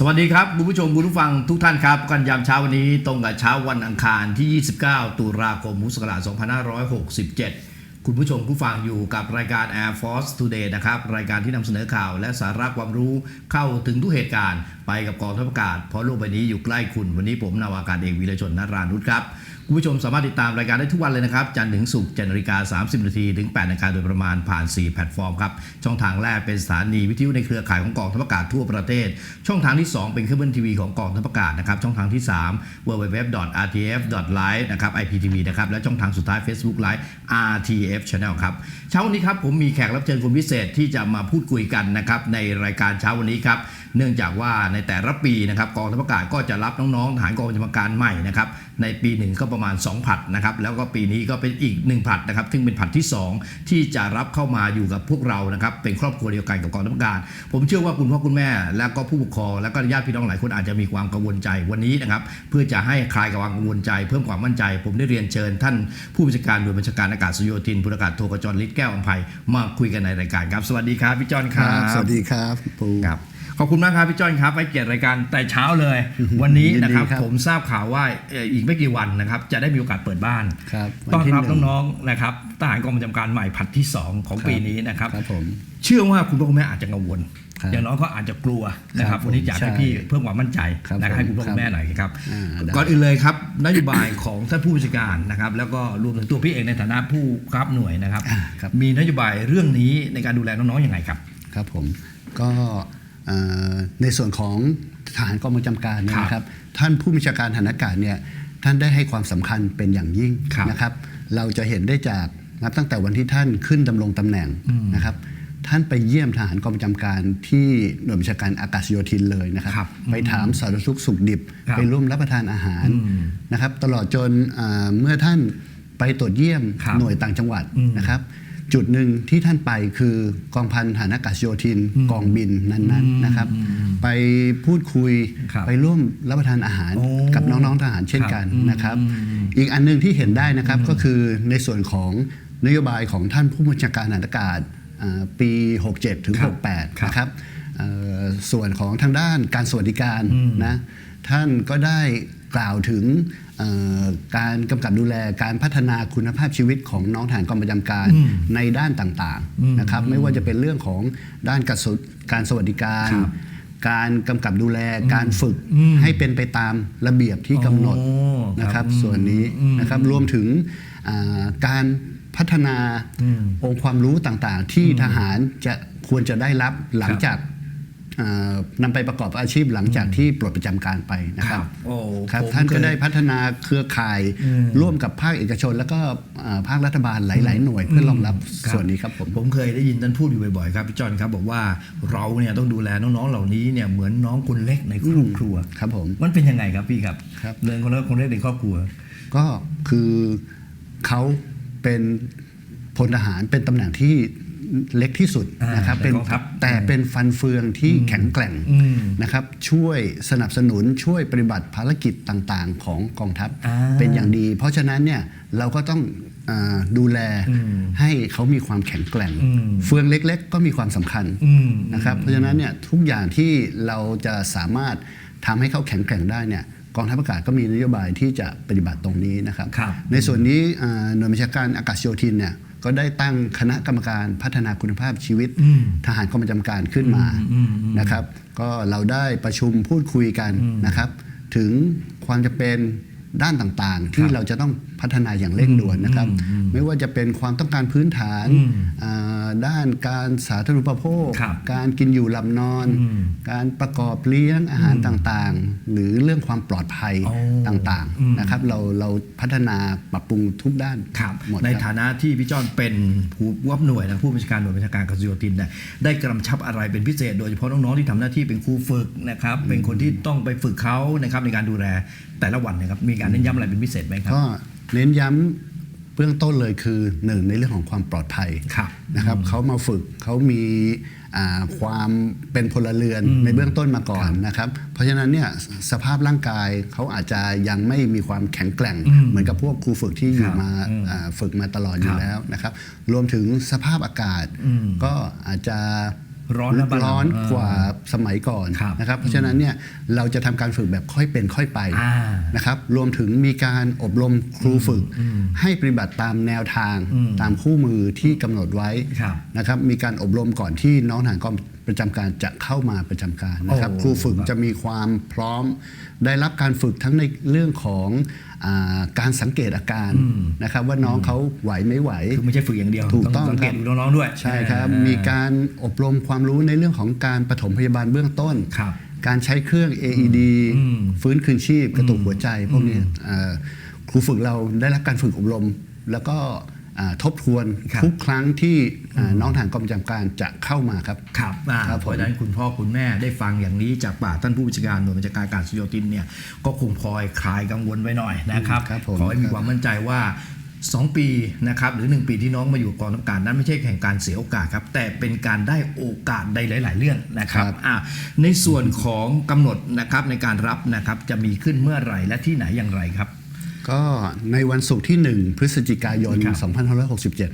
สวัสดีครับคุณผู้ชมคุณผู้ฟังทุกท่านครับ กันยามเช้าวันนี้ตรงกับเช้าวันอังคารที่ 29 ตุลาคมพุทธศักราช2567 คุณผู้ชมผู้ฟังอยู่กับรายการ Air Force Today นะครับ รายการที่นำเสนอข่าวและสาระความรู้เข้าถึงทุกเหตุการณ์ไปกับกองทัพอากาศ เพราะโลกใบนี้อยู่ใกล้คุณ วันนี้ผมนาวากาศเอกวีรชนนารานุชครับ คุณผู้ชมสามารถติดตามรายการได้ทุกวันเลยนะครับ จันทร์ถึงศุกร์7นาฬิกา30 นาทีถึง 8นาฬิกาโดยประมาณผ่าน 4 แพลตฟอร์มครับ ช่องทางแรกเป็นสถานีวิทยุในเครือข่ายของกองทัพอากาศทั่วประเทศ ช่องทางที่ 2 เป็นเคเบิลทีวีของกองทัพอากาศนะครับ ช่องทางที่ 3 www.rtf.live นะครับ IPTV นะครับ และช่องทางสุดท้าย Facebook Live RTF Channel ครับ เช้าวันนี้ครับผมมีแขกรับเชิญคนพิเศษที่จะมาพูดคุยกันนะครับในรายการเช้าวันนี้ครับ เนื่องจากว่าในแต่ละปีนะครับกองทัพอากาศก็จะรับน้องๆทหารกองบัญชาการใหม่นะครับในปีหนึ่งก็ประมาณ 2ผลัดนะครับแล้วก็ปีนี้ก็เป็นอีก 1ผลัดนะครับซึ่งเป็นผลัดที่ 2 ที่จะรับเข้ามาอยู่กับพวกเรานะครับเป็นครอบครัวเดียวกันกับกองทัพอากาศ ผมเชื่อว่าคุณพ่อคุณแม่ และก็ผู้ปกครองและก็ญาติพี่น้องหลายคนอาจจะมีความกังวลใจวันนี้นะครับเพื่อจะให้คลายความกังวลใจ เพิ่มความมั่นใจ ผมได้เรียนเชิญ ท่านผู้บัญชาการหน่วยบัญชาการอากาศโยธินพลอากาศโทกจรฤทธิ์แก้วอัมภัยมาคุยกันในรายการครับสวัสดีครับพี่จอนคครัรับบสวัสดีครับปูครับ ขอบคุณมากครับพี่จ้อยครับให้เกียรติรายการแต่เช้าเลย วันนี้นะครับยินดีครับผมทราบข่าวว่าเอ่ออีกไม่กี่วันนะครับจะได้มีโอกาสเปิดบ้านครับวันต้อนที่รับหนึ่งน้องๆนะครับทหารกองประจำการใหม่ผัดที่ 2 ของครับปีนี้นะครับครับผมเชื่อว่าคุณพ่อคุณแม่อาจจะกังวลครับอย่างน้อยก็อาจจะกลัวนะครับครับวันนี้อยากให้ใช่พี่เพิ่มความมั่นใจครับนะครับผมให้คุณพ่อคุณแม่หน่อยครับอ่าได้ก่อนอื่นเลยครับนโยบายของท่านผู้บัญชาการนะครับ แล้วก็รวมถึงตัวพี่เองในฐานะผู้ครับหน่วยนะครับอ่าครับมีนโยบายเรื่องนี้ในการดูแลน้องๆอย่างไรครับ ครับผมก็เอ่อ ในส่วนของทหารกองประจำการเนี่ยครับนะครับ ท่านผู้บัญชาการฐานอากาศเนี่ยท่านได้ให้ความสำคัญเป็นอย่างยิ่งครับนะครับ เราจะเห็นได้จากนับตั้งแต่วันที่ท่านขึ้นดำรงตำแหน่งนะครับ ท่านไปเยี่ยมทหารกองประจำการที่หน่วยบัญชาการอากาศโยธินเลยนะครับครับไปถามสารทุกข์สุขดิบครับไปร่วมรับประทานอาหารอืมนะครับ ตลอดจนอ่าเมื่อท่านไปตรวจเยี่ยมครับหน่วยต่างจังหวัดอืมนะครับ จุดหนึ่งที่ท่านไปคือกองพันฐานอากาศโยธินกองบินนั้นๆนะครับ ไปพูดคุยครับไปร่วมรับประทานอาหารโอ้กับน้องๆทหารเช่นกันครับอืมนะครับอืมอีกอันหนึงที่เห็นได้นะครับก็คือในส่วนของนโยบายของท่านผู้บัญชาการทหารอากาศอ่าปี 67 ถึงครับ68ครับนะครับเอ่อส่วนของทางด้านการสวัสดิการอืมนะท่านก็ได้กล่าวถึงเอ่อ การกำกับดูแลการพัฒนาคุณภาพชีวิตของน้องทหารกองประจำการอืมในด้านต่างอืมๆนะครับไม่ว่าจะเป็นเรื่องของด้านการสวการสวัสดิการครับการกำกับดูแลการฝึกอืมให้เป็นไปตามระเบียบที่กำหนดโอ้นะครับครับส่วนนี้อืมนะครับรวมถึงอ่าการพัฒนาอืมองค์ความรู้ต่างๆ ที่ทหารจะควรจะได้รับหลังครับจากอ่า นำไปประกอบอาชีพหลังจากที่ปลดประจำการไปนะครับโอ้ครับผมท่านก็เคยได้พัฒนาเครือข่ายอืมร่วมกับภาคเอกชน แล้วก็อ่าภาครัฐบาลหลาย ๆ หน่วยเพื่อรองรับครับส่วนนี้ครับผมผมเคยได้ยินท่านพูดอยู่บ่อยๆครับพี่จอนครับบอกว่าเราเนี่ยต้องดูแลน้องๆเหล่านี้เนี่ยเหมือนน้องคนเล็กในครอบครัวครับผมมันเป็นยังไงครับพี่ครับครับเรื่องคนเล็กคนเล็กในครอบครัว ก็คือเขาเป็นพลทหารเป็นตำแหน่งที่ เล็กที่สุดอ่านนะครับในเป็นกองทัพแต่เป็นฟันเฟืองที่แข็งแกร่งอืมนะครับช่วยสนับสนุนช่วยปฏิบัติภารกิจต่างๆ ของกองทัพอ่าเป็นอย่างดี เพราะฉะนั้นเนี่ยเราก็ต้องอาดูแลอืมให้เขามีความแข็งแกร่งอืมเฟืองเล็ก ๆ ก็มีความสำคัญอืมนะครับเพราะฉะนั้นเนี่ยทุกอย่างที่เราจะสามารถทำให้เขาแข็งแกร่งได้เนี่ยกองทัพอากาศก็มีนโยบายที่จะปฏิบัติตรงนี้นะครับครับในส่วนนี้อ่าหน่วยบัญชาการอากาศโยธินเนี่ย ก็ได้ตั้งคณะกรรมการพัฒนาคุณภาพชีวิตอืมทหารกองประจำการขึ้นมาอืมอืมนะครับ ก็เราได้ประชุมพูดคุยกันนะครับ ถึงความจะเป็นด้านต่างๆ ที่เราจะต้อง พัฒนาอย่างเร่งด่วนนะครับ ไม่ว่าจะเป็นความต้องการพื้นฐานอืมอ่าด้านการสาธารณูปโภคครับการกินอยู่หลับนอนอืมการประกอบเลี้ยงอาหารต่างๆ หรือเรื่องความปลอดภัยโอ้ต่างอืมๆนะครับเราเราพัฒนาปรับปรุงทุกด้านครับหมดในครับฐานะที่พี่จอนเป็นผู้วับหน่วยนะผู้บัญชาการหน่วยบัญชาการกระทรวงโยธินเนี่ยได้กำชับอะไรเป็นพิเศษ โดยเฉพาะน้องๆที่ทำหน้าที่เป็นครูฝึกนะครับเป็นคนที่ต้องไปฝึกเขานะครับในการดูแลแต่ละวันนะครับมีการเน้นย้ำอะไรเป็นพิเศษไหมครับก็ เน้นย้ำเบื้องต้นเลยคือหนึ่งในเรื่องของความปลอดภัยครับนะครับเขามาฝึกเขามีอ่าความเป็นพลเรือนอืมในเบื้องต้นมาก่อนนะครับ เพราะฉะนั้นเนี่ยสภาพร่างกายเขาอาจจะยังไม่มีความแข็งแกร่งอืมเหมือนกับพวกครูฝึกที่อคยู่รับมาอืมอ่าฝึกมาตลอดอคยู่รับแล้วนะครับ รวมถึงสภาพอากาศอืมก็อาจจะ ร้อนนะบ้านเราร้อนเออกว่าสมัยก่อนครับนะครับเพราะฉะนั้นเนี่ยเราจะทำการฝึกแบบค่อยเป็นค่อยไปอ่านะครับรวมถึงมีการอบรมครูฝึก ให้ปฏิบัติตามแนวทางอืมตามคู่มือที่กำหนดไว้ครับนะครับมีการอบรมก่อนที่น้องทหารกองประจำการจะเข้ามาประจำการนะครับโอ้ครูฝึกครับจะมีความพร้อมได้รับการฝึกทั้งในเรื่องของอา การสังเกตอาการนะครับว่าน้องเขาไหวไม่ไหวคือไม่ใช่ฝึกอย่างเดียวถูกต้องสังเกตครับดูน้องๆด้วยใช่ครับอ่ามีการอบรมความรู้ในเรื่องของการปฐมพยาบาลเบื้องต้นครับการใช้เครื่อง AED อืมฟื้นคืนชีพกระตุกหัวใจพวกนี้เอ่อครูฝึกเราได้รับการฝึกอบรม แล้วก็อ่า ทบทวนครับทุกครั้งที่อ่าน้องทหารกองประจำการจะเข้ามาครับครับอ่าครับเพผมราะฉะนั้นคุณพ่อคุณแม่ได้ฟังอย่างนี้จากปากท่านผู้บัญชาการหน่วยบัญชาการการสุโยธินเนี่ยก็คงพลอยคลายกังวลไว้หน่อยนะครับครับผมขอให้มีครับความมั่นใจว่า 2 ปีนะครับหรือ 1 ปีที่น้องมาอยู่กองทัพการนั้นไม่ใช่แข่งการเสียโอกาสครับแต่เป็นการได้โอกาสในหลาย ๆ เรื่องนะครับอ่าในส่วนของกำหนดนะครับในการรับนะครับจะมีขึ้นเมื่อไหร่และที่ไหนอย่างไรครับ ก็ในวันศุกร์ที่ 1 พฤศจิกายนครับ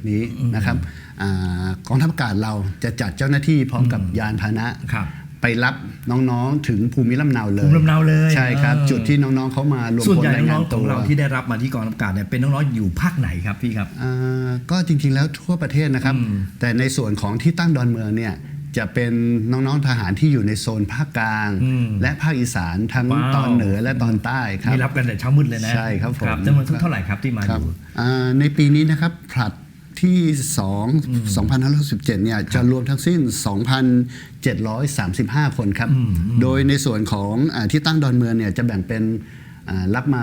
2567 นี้นะครับอากองทัพอากาศเราจะจัดเจ้าหน้าที่พร้อมกับยานพาหนะครับไปรับน้องๆ ถึงภูมิลำเนาเลยภูมิลำเนาเลยใช่ครับเออจุดที่น้องๆเขามารวมส่วนพลใหญ่รายน้งาอนงๆขตัองวเราที่ได้รับมาที่กองทัพอากาศเนี่ยเป็นน้องๆอยู่ภาคไหนครับพี่ครับอ่าก็จริงๆแล้วทั่วประเทศนะครับ แต่ในส่วนของที่ตั้งดอนเมืองเนี่ย จะเป็นน้องๆทหารที่อยู่ในโซนภาคกลางอืมและภาคอีสานทั้งว้าวตอนเหนือและตอนใต้ครับนี่รับกันแต่เช้ามืดเลยนะใช่ครับผมจำนวนเท่าไหร่ครับที่มาคอรับยู่อ่าในปีนี้นะครับผลัดที่ 2 2567เนี่ยจะรวมทั้งสิ้น 2,735 คนครับ โดยในส่วนของอาที่ตั้งดอนเมืองเนี่ยจะแบ่งเป็นอ่า รับมา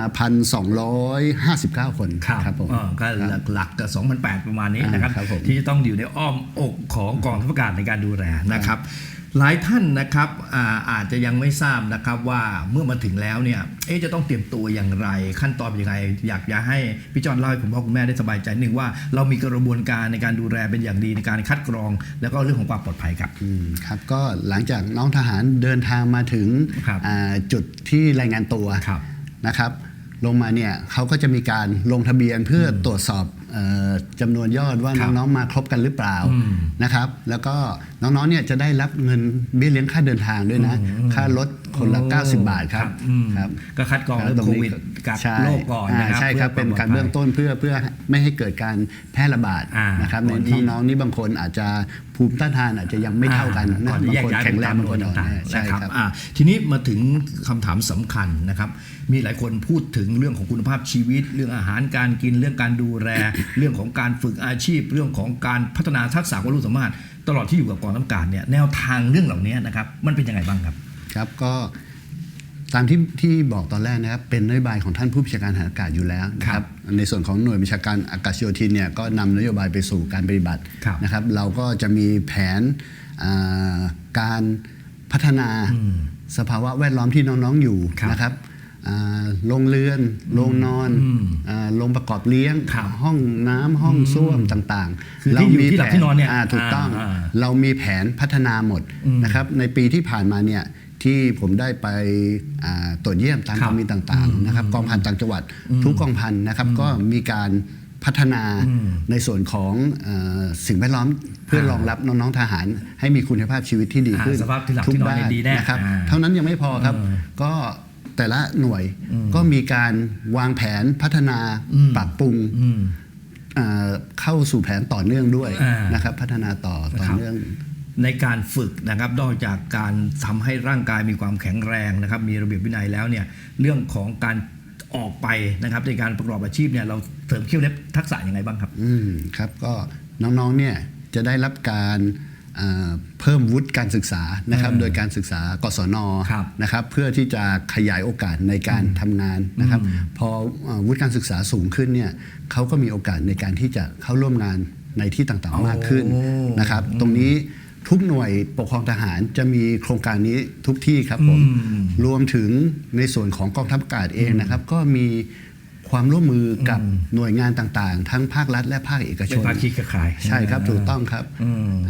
1,259 คนครับผมอ่าก็หลักๆกับ2,008 ประมาณนี้นะครับอ่าครับผมที่จะต้องอยู่ในอ้อมอกของกองทัพอากาศในการดูแลนะครับหลายท่านนะครับอาอาจจะยังไม่ทราบนะครับว่าเมื่อมาถึงแล้วเนี่ยเอ๊ะจะต้องเตรียมตัวอย่างไร ขั้นตอนเป็นยังไง อยากจะให้พี่จอนเล่าให้คุณพ่อคุณแม่ได้สบายใจหนึ่งว่าเรามีกระบวนการในการดูแลเป็นอย่างดีในการคัดกรอง แล้วก็เรื่องของความปลอดภัยครับอืมครับก็หลังจากน้องทหารเดินทางมาถึงครับอ่าจุดที่รายงานตัวครับ นะครับลงมาเนี่ยเขาก็จะมีการลงทะเบียนเพื่อตรวจสอบเออจำนวนยอดว่าครับน้องๆมาครบกันหรือเปล่าอืมนะครับ แล้วก็น้องๆเนี่ยจะได้รับเงินเบี้ยเลี้ยงค่าเดินทางด้วยนะ ค่ารถคนละโอ้90 บาทครับอืมครับก็คัดกรองเรื่องตโคนี้วิดกับใช่โรคก่อนนะครับาใช่ครับพื่เป็นอการควมปลดภัยเบื้องต้นเพื่อเพื่อไม่ให้เกิดการแพร่ระบาดอ่านนะครับก่อนในที่น้องๆนี่บางคนอาจจะภูมิต้านทานอาจจะยังไม่เท่ากันอ่นะก่อนบางที่แยกคนย้ายแข็งแรงไปบางคนอ่อนต่างแอๆใช่นะครับครับอ่าทีนี้มาถึงคำถามสำคัญนะครับ มีหลายคนพูดถึงเรื่องของคุณภาพชีวิต เรื่องอาหารการกินเรื่องการดูแล เรื่องของการฝึกอาชีพ เรื่องของการพัฒนาทักษะความรู้สามารถ ตลอดที่อยู่กับกองทัพอากาศเนี่ยแนวทางเรื่องเหล่านี้นะครับมันเป็นยังไงบ้างครับ ครับก็ตามที่ที่บอกตอนแรกนะครับเป็นนโยบายของท่านผู้บัญชาการทหารอากาศอยู่แล้วนะคครัรับบในส่วนของหน่วยบัญชาการอากาศโยธินเนี่ยก็นำนโยบายไปสู่การปฏิบัติครับนะครับ เราก็จะมีแผนอ่าการพัฒนาสภาวะแวดล้อมที่น้องๆอยู่ครับนะครับอ่าโรงเรือนโรงนอนอืมอ่าโรงประกอบเลี้ยงครับห้องน้ำห้องส้วมต่างๆคือที่อยู่ที่หลับที่นอนเนี่ยาถูกต้องอ่าเรามีแผนพัฒนาหมดนะครับในปีที่ผ่านมาเนี่ย ที่ผมได้ไปอ่าตรวจเยี่ยมตามครักบองบินต่างๆนะครับกองพันต่างจังหวัดทุกกองพันนะครับก็มีการพัฒนาในส่วนของเออสิ่งแวดล้อมเพื่อรองรับน้องๆทหาร ให้มีคุณภาพชีวิตที่ดีขึ้นอ่าสภาพที่หลับทุกที่นอนด้านเนี่ยดีแน่นะครับอ่าเท่านั้นยังไม่พอครับก็แต่ละหน่วยก็มีการวางแผนพัฒนาปรับปรุงอืมอ่าเข้าสู่แผนต่อเนื่องด้วยอ่านนะครับ พัฒนาต่อต่อครับเนื่อง ในการฝึกนะครับนอกจากการทำให้ร่างกายมีความแข็งแรงนะครับ มีระเบียบวินัยแล้วเนี่ยเรื่องของการออกไปนะครับ ในการประกอบอาชีพเนี่ยเราเสริมเขี้ยวเล็บทักษะยังไงบ้างครับ อืมครับก็น้องๆเนี่ยจะได้รับการอ่าเพิ่มวุฒิการศึกษานะครับเออโดยการศึกษากศนครับนะครับเพื่อที่จะขยายโอกาสในการทำงานนะครับพออ่าวุฒิการศึกษาสูงขึ้นเนี่ยเขาก็มีโอกาสในการที่จะเข้าร่วมงานในที่ต่างโอ้ๆมากขึ้นนะครับ ตรงนี้ ทุกหน่วยปกครองทหารจะมีโครงการนี้ทุกที่ครับผมอืมรวมถึงในส่วนของกองทัพอากาศเองนะครับ ก็มีความร่วมมือกับหน่วยงานต่างๆ ทั้งภาครัฐและภาคเอกชเป็นนภาคีเครือข่ายใช่ครับถูกต้องครับ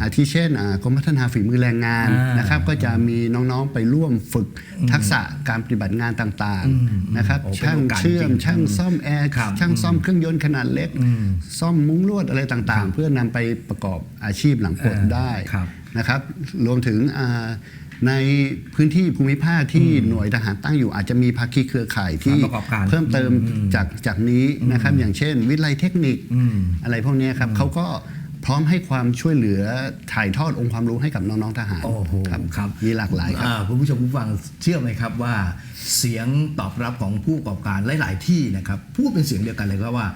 อาทิเช่นอ่ากรมพัฒนาฝีมือแรงงานอ่านนะครับ ก็จะมีน้องๆไปร่วมฝึกทักษะการปฏิบัติงานต่างๆนะครับโอ้เป็นช่างโอกาสเชื่อมจริงช่างซ่อมแอร์ครับช่างซ่อมเครื่องยนต์ขนาดเล็ก ซ่อมมุ้งลวดอะไรต่างๆ เพื่อนำไปประกอบอาชีพหลังปลดได้ครับ นะครับรวมถึงอ่าในพื้นที่ภูมิภาคที่หน่วยทหารตั้งอยู่ อาจจะมีภาคีเครือข่ายที่สถานประกอบการเพิ่มเติมจากจากนี้นะครับอย่างเช่น วิทยาลัยเทคนิคอืมอะไรพวกเนี้ยครับเขาก็พร้อมให้ความช่วยเหลือถ่ายทอดองค์ความรู้ให้กับน้อง ๆ ทหาร โอ้โหครับครับมีหลากหลายครับอ่าคุณผู้ชมผู้ฟังเชื่อไหมครับว่า เสียงตอบรับของผู้ประกอบการหลาย ๆ ที่นะครับพูดเป็นเสียงเดียวกันเลยครับว่า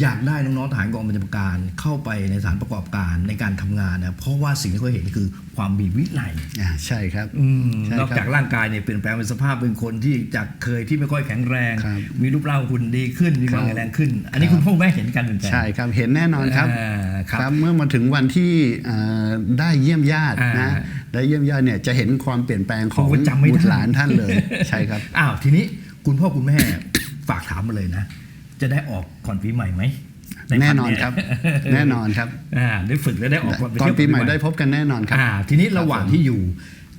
อยากได้น้องๆทหารกองบัญชาการเข้าไปในสถานประกอบการในการทำงานนะเพราะว่าสิ่งที่เขาเห็นคือความมีวินัยอ่าใช่ครับอืมใช่นอกครับจากร่างกายเนี่ยเปลี่ยนแปลงเป็นสภาพเป็นคนที่จากเคยที่ไม่ค่อยแข็งแรงครับมีรูปร่างหุ่นดีขึ้นมีความครับแข็งแรงขึ้น อันนี้คุณพ่อแม่เห็นกันเหมือนกัใช่ครับเห็นแน่นอนครับอ่าครับครับเมื่อมาถึงวันที่เอ่อได้เยี่ยมญาติอ่านะได้เยี่ยมญาติเนี่ยจะเห็นความเปลี่ยนแปลงของผมก็จำไม่ได้บุตรหลานท่านเลยใช่ครับอ้าวทีนี้คุณพ่อคุณแม่ฝากถามมาเลยนะ จะได้ออกก่อนปีใหม่ไหมใแน่นอนพัเยครับ แน่นอนครับอ่าได้ฝึกและได้ออกก่อนเที่ยวปีใหม่ก่ได้พบกันแน่นอนครับอ่าทีนี้ระหว่างครับผมที่อยู่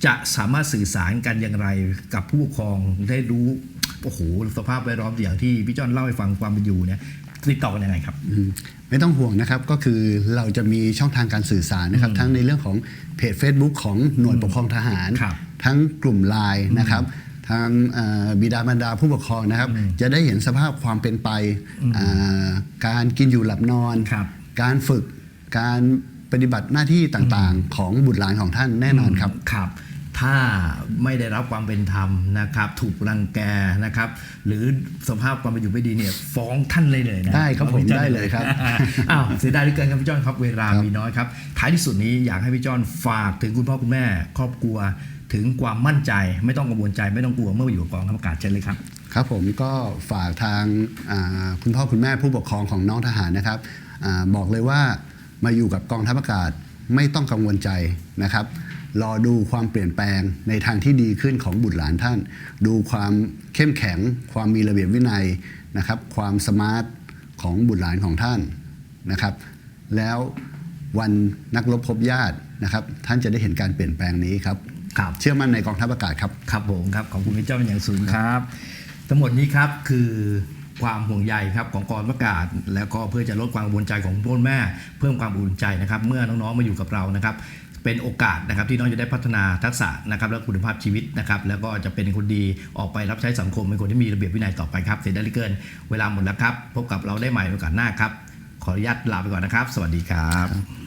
จะสามารถสื่อสารกันอย่างไรกับผู้ปกครองได้รู้โอ้โหสภาพแวดล้อมอย่างที่พี่จ้อนเล่าให้ฟังความเป็นอยู่เนี่ยติดต่อกันยังไงครับอืมไม่ต้องห่วงนะครับก็คือเราจะมีช่องทางการสื่อสารนะครับ ทั้งในเรื่องของเพจ Facebook ของหน่วยปกครองทหารครับทั้งกลุ่มไลน์นะครับ ทางเอ่อบิดามารดาผู้ปกครองนะครับ จะได้เห็นสภาพความเป็นไปอ่าการกินอยู่หลับนอนครับการฝึกการปฏิบัติหน้าที่ต่างๆ ของบุตรหลานของท่านแน่นอนครับครับ ถ้าไม่ได้รับความเป็นธรรมนะครับ ถูกรังแกนะครับ หรือสภาพความเป็นอยู่ไม่ดีเนี่ย ฟ้องท่านเลยเลยนะได้ครับผมอาพี่จ้อนได้เลยครับอ้าวเสียดายเหลือเกินครับพี่จ้อนครับเวลาครับมีน้อยครับ ท้ายที่สุดนี้อยากให้พี่จ้อนฝากถึงคุณพ่อคุณแม่ ครอบครัว ถึงความมั่นใจไม่ต้องกังวลใจไม่ต้องกลัวเมื่ออยู่กับกองทัพอากาศเช่นเลยครับครับผมก็ฝากทางคุณพ่อคุณแม่ผู้ปกครองของน้องทหารนะครับอบอกเลยว่ามาอยู่กับกองทัพอากาศไม่ต้องกังวลใจนะครับ รอดูความเปลี่ยนแปลงในทางที่ดีขึ้นของบุตรหลานท่าน ดูความเข้มแข็ง ความมีระเบียบวินัยนะครับ ความสมาร์ทของบุตรหลานของท่านนะครับ แล้ววันนักรบพบญาตินะครับ ท่านจะได้เห็นการเปลี่ยนแปลงนี้ครับ ครับเชื่อมั่นในกองทัพอากาศครับ ครับผมครับขอบคุณพี่เจ้าเป็นอย่างสูงครับ ทั้งหมดนี้ครับคือความห่วงใยครับของกองประกาศ แล้วก็เพื่อจะลดความกังวลใจของพ่อแม่ เพิ่มความอุ่นใจนะครับ เมื่อน้องๆมาอยู่กับเรานะครับเป็นโอกาสนะครับที่น้องจะได้พัฒนาทักษะนะครับและคุณภาพชีวิตนะครับแล้วก็จะเป็นคนดีออกไปรับใช้สังคมเป็นคนที่มีระเบียบวินัยต่อไปครับเสร็จได้เหลือเกิน เวลาหมดแล้วครับ พบกับเราได้ใหม่โอกาสหน้าครับ ขออนุญาตลาไปก่อนนะครับ สวัสดีครับ